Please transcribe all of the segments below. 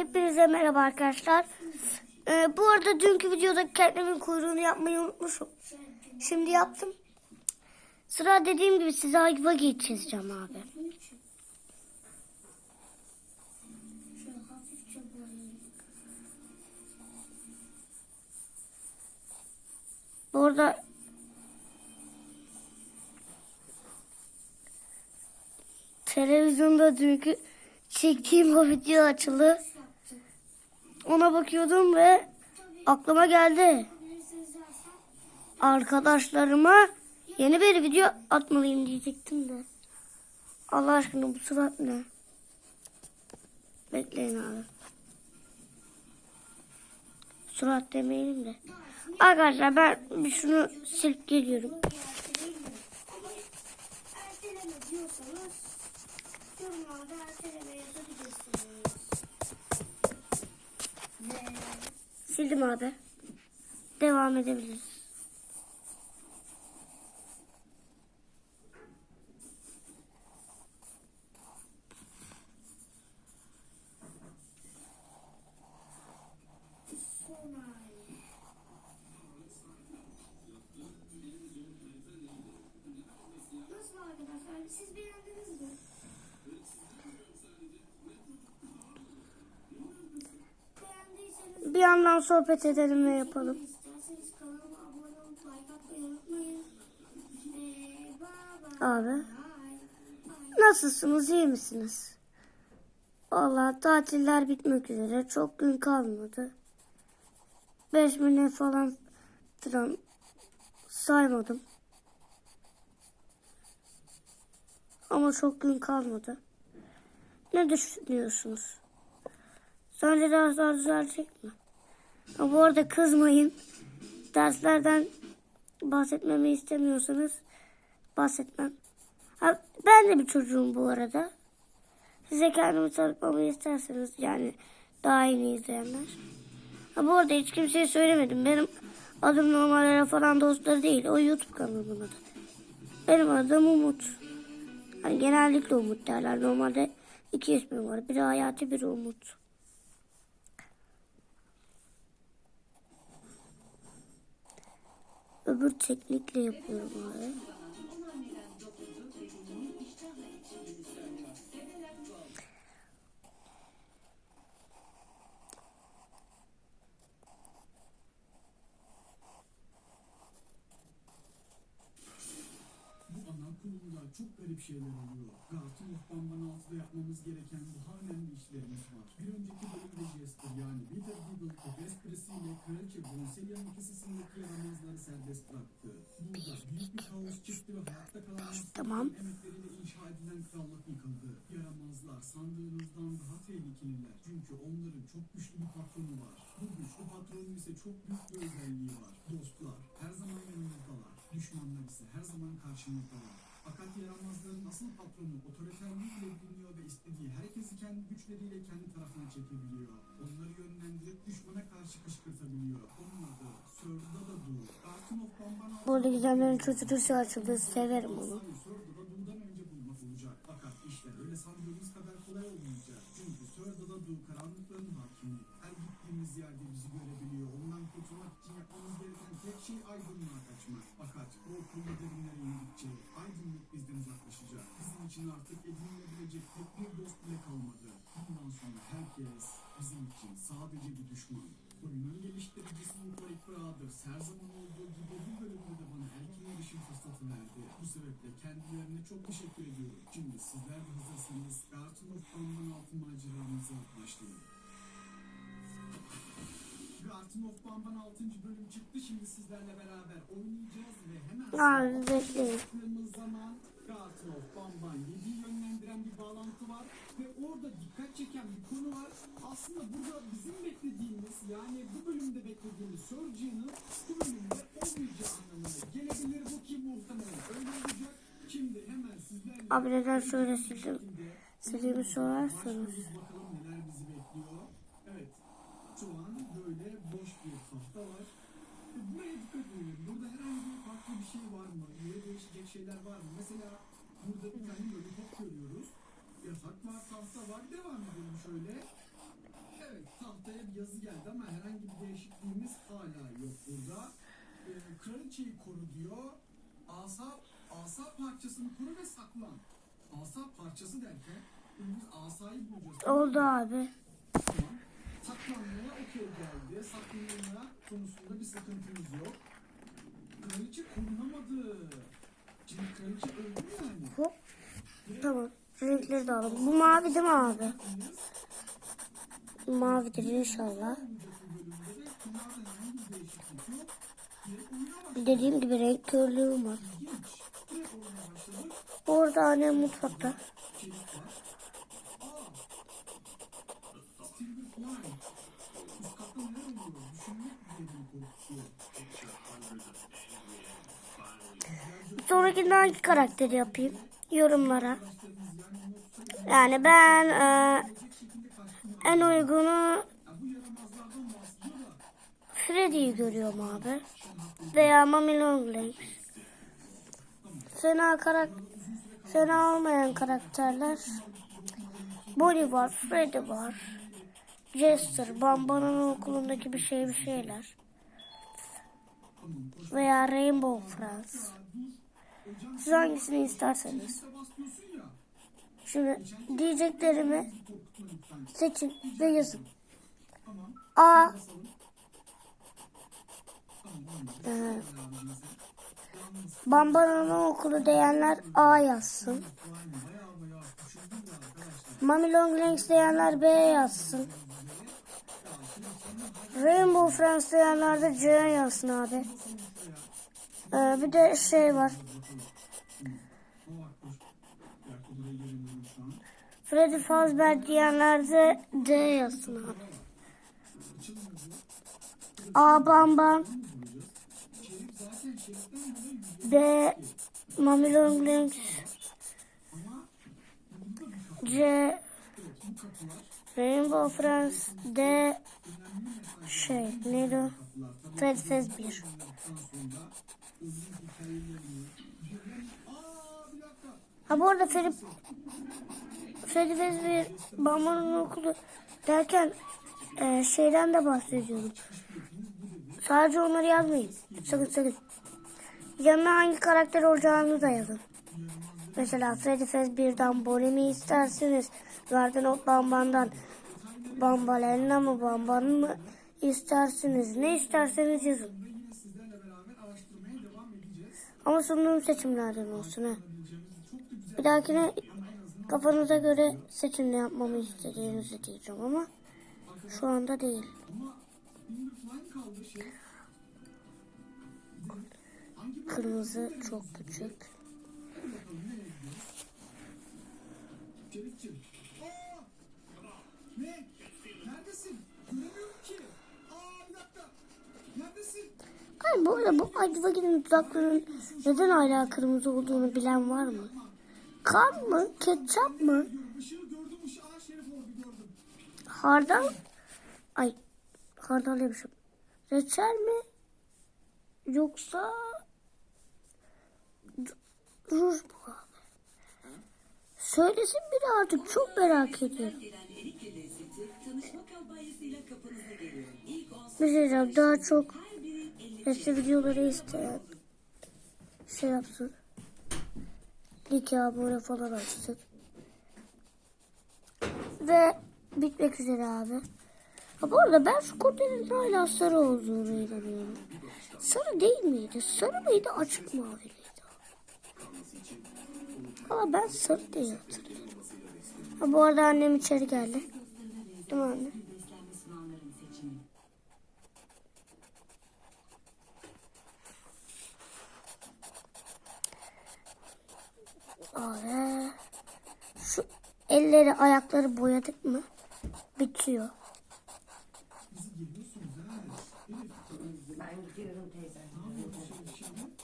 Hepinize merhaba arkadaşlar. Ee, bu arada dünkü videoda kendimin kuyruğunu yapmayı unutmuşum. Şimdi yaptım. Sıra dediğim gibi size ayva geçeceğim abi. Bu arada televizyonda dünkü çektiğim o video açıldı. Ona bakıyordum ve aklıma geldi. Arkadaşlarıma yeni bir video atmalıyım diyecektim de. Allah aşkına bu surat ne? Bekleyin abi. Surat demeyelim de. Arkadaşlar ben bir şunu silip geliyorum. Yorumlarda erteleme yazabilirsiniz. Sildim abi. Devam edebiliriz. sonra Nasıl arkadaşlar? Siz beğendiniz mi? Beğendiyseniz Bir yandan sohbet edelim ve yapalım. Abi. Nasılsınız? iyi misiniz? Vallahi tatiller bitmek üzere. Çok gün kalmadı. Beş güne falan tram saymadım. Ama çok gün kalmadı. Ne düşünüyorsunuz? Sence dersler düzelecek mi? Bu arada kızmayın. Derslerden bahsetmemi istemiyorsanız bahsetmem. Ha, ben de bir çocuğum bu arada. Size kendimi tanıtmamı isterseniz yani daha yeni izleyenler. Ha, bu arada hiç kimseye söylemedim. Benim adım normallere falan dostları değil. O YouTube kanalımın adı. Benim adım Umut. Hani genellikle Umut derler. Normalde iki ismim var. Biri Hayati, biri Umut. Öbür teknikle yapıyorum abi. Bu anaokulunda çok garip şeyler oluyor. Gartın Bamban altıda yapmamız gereken daha önemli işlerimiz var. Bir önceki bölümde Jester yani Wither Beagle o esprisiyle Kraliçe Bronselia'nın ikisindeki yaramazları serbest bıraktı. Burada büyük bir kaos çıktı ve hayatta kalan Tamam. emekleriyle inşa edilen krallık yıkıldı. Yaramazlar sandığınızdan daha tehlikeliler. Çünkü onların çok güçlü bir patronu var. Bu güçlü patronun ise çok büyük bir özelliği var. Dostlar her zaman yanınızdalar. Düşmanlar ise her zaman karşınızdalar. Fakat yaramazların asıl patronu otoriterliğiyle biliniyor ve istediği herkesi kendi güçleriyle kendi tarafına çekebiliyor. Onları yönlendirip düşmana karşı kışkırtabiliyor. Onun adı Sir Dadadu. Garton of gizemlerin çözülürse açıldı. Severim onu. Sir Dadadu'dan önce bulmak olacak. Fakat işler öyle sandığımız kadar kolay olmayacak. Çünkü Sir Dadadu karanlıkların hakimi. Her gittiğimiz yerde bizi görebiliyor. Ondan kurtulmak için yapmamız gereken tek şey aydınlığa kaçmak. Fakat o okulda için artık edinilebilecek tek bir dost bile kalmadı. Bundan sonra herkes bizim için sadece bir düşman. Oyunun geliştiricisi Nucleic Brothers her zaman olduğu gibi bu bölümde de bana erken erişim fırsatı verdi. Bu sebeple kendilerine çok teşekkür ediyorum. Şimdi sizler de hazırsanız Garton of Bamban altı maceramıza başlayalım. Abi bekleyin. of Bamban 7'yi yönlendiren bir bağlantı var ve orada dikkat çeken bir konu var. Aslında burada bizim beklediğimiz yani bu bölümde beklediğimiz Surgeon'ın bu bölümde olmayacağı anlamına gelebilir. Bu ki muhtemelen öyle olacak. Şimdi hemen sizlerle Abi neden şöyle sildim? Sildiğimi sorarsanız. Başlıyoruz bakalım neler bizi bekliyor. Evet. Şu an böyle boş bir tahta var. E, Buraya dikkat edin. Burada herhangi farklı bir şey var mı? Yere değişecek şeyler var mı? Mesela burada bir tane lollipop görüyoruz. Yatak var, tahta var. Devam edelim şöyle. Evet. yazı geldi ama herhangi bir değişikliğimiz hala yok burada. Ee, kraliçeyi koru diyor. Asa, asa parçasını koru ve saklan. Asa parçası derken biz asayı bulacağız. Oldu abi. Saklanmaya okey geldi. Saklanma konusunda bir sıkıntımız yok. Korunamadı. Şimdi kraliçe öldü yani? Hop. Tamam. Renkleri de alalım. Bu mavi değil mi abi? Mavidir inşallah. Dediğim gibi renk körlüğüm var. Orada annem mutfakta. Sonrakinde hangi karakteri yapayım? Yorumlara. Yani ben e, en uygunu Freddy'yi görüyorum abi. Veya Mami Longlegs. Fena karak fena olmayan karakterler. Bonnie var, Freddy var. Jester, Bamba'nın okulundaki bir şey bir şeyler. Veya Rainbow Friends. Siz hangisini isterseniz. Şimdi diyeceklerimi seçin ve yazın. A e. Yalnız Bamba'nın okulu diyenler A yazsın. Mami Longlegs diyenler B yazsın. Rainbow Friends diyenler de C yazsın abi. Ee, bir de şey var. Freddy Fazbear diyenler de D yazsın abi. A Bamba, Şerif zaten şeriften dolayı yüzde B Mami Longlegs, ama burada bir kapı. C Rainbow Friends, D şey neydi o? Fred Fazbear. oynadıktan sonra uzun hikayelerini görüyorum. Aa bir dakika. Ha bu arada Freddy Freddy Fazbear Bamba'nın okulu derken e, şeyden de bahsediyorum. Sadece onları yazmayın. Sakın sakın. Yanına hangi karakter olacağını da yazın. Mesela Freddy Fazbear'dan Bonnie mi istersiniz? Garden of Bamban'dan Bambalena mı Bamban mı istersiniz? Ne isterseniz yazın. Ama sunduğum seçimlerden olsun ha. Bir dahakine kafanıza göre seçim ne yapmamı istediğinizi diyeceğim ama şu anda değil. Kırmızı çok küçük. Ne? Neredesin? Göremiyorum ki. Aa bir dakika. Neredesin? Ay bu arada bu Acıvagil'in dudaklarının neden hala kırmızı olduğunu bilen var mı? Kan mı? Ketçap mı? Hardal? Ay hardal demişim. Reçel mi? Yoksa ruj mu abi? Söylesin biri artık çok merak ediyorum. gelen erikli lezzeti tanışma kampanyasıyla kapınıza geliyor. İlk 10 Bir şey diyeceğim daha çok her biri 50 resim videoları isteyen şey yapsın. Like abone falan açsın. Ve bitmek üzere abi. Ha, bu arada ben şu kodların hala sarı olduğunu inanıyorum. Sarı değil miydi? Sarı mıydı açık maviliydi? Ama ben sarı diye hatırlıyorum. Ha, bu arada annem içeri geldi. Değil mi anne? Abi. Şu elleri ayakları boyadık mı? Bitiyor.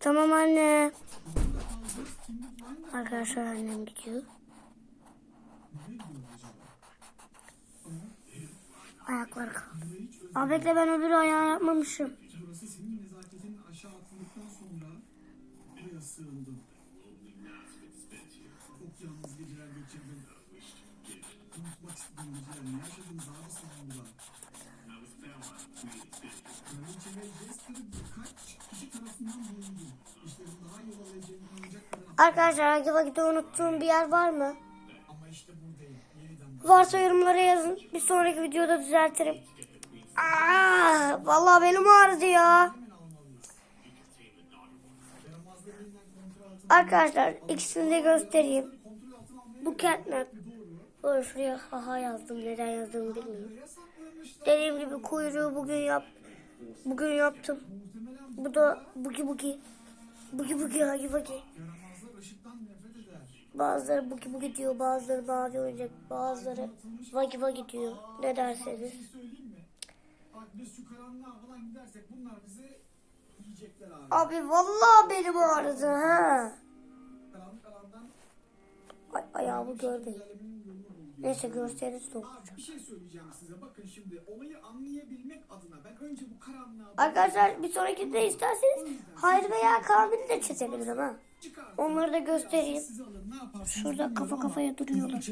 Tamam anne. Arkadaşlar annem gidiyor. Ayaklar kaldı. Abi bekle ben öbür ayağı yapmamışım. Burası senin nezaketinin aşağı atıldıktan sonra buraya sığındım. Arkadaşlar acaba gide unuttuğum bir yer var mı? Varsa yorumlara yazın. Bir sonraki videoda düzeltirim. Aa, vallahi benim ağrıdı ya. Arkadaşlar ikisini de göstereyim. Bu catnap. Böyle şuraya haha yazdım. Neden yazdığımı bilmiyorum. Dediğim gibi kuyruğu bugün yap. Bugün yaptım. Bu da bugi bugi. Bugi bugi hagi eder. Bazıları bugi bugi diyor, bazıları mavi oyuncak, bazıları vagi vagi diyor. Ne derseniz. Abi vallahi benim ağrıdı ha. Ay, ayağımı görmeyin. Neyse görseniz de. Abi bir şey söyleyeceğim size. Bakın şimdi olayı anlayabilmek adına ben önce bu karanlığa Arkadaşlar bir sonrakinde isterseniz hayır veya Kamil'i de çizebilirim ha. Onları da göstereyim. Şurada kafa kafaya duruyorlar.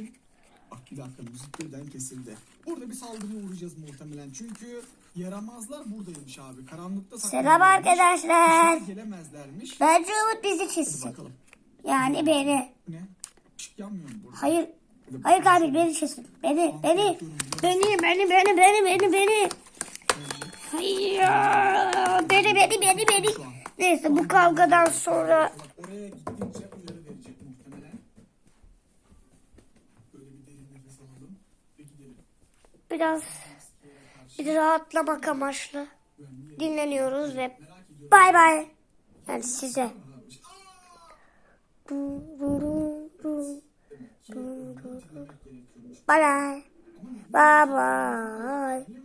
Bak bir dakika müzik birden kesildi. Burada bir saldırıya uğrayacağız muhtemelen. Çünkü yaramazlar buradaymış abi. Karanlıkta Selam arkadaşlar. Gelemezlermiş. Bence Umut bizi çizsin. Yani beni. Ne? Işık yanmıyor mu burada? Hayır. Hayır Kamil beni çizsin. Beni, beni. Beni, beni, beni, beni, beni, beni. Hayır. Beni, beni, beni, beni. Neyse bu kavgadan sonra Bak oraya gittikçe uyarı verecek muhtemelen. Böyle bir derin nefes alalım ve gidelim. biraz bir rahatlamak amaçlı dinleniyoruz ve bay bay. Yani size. Bye bye. Bye bye.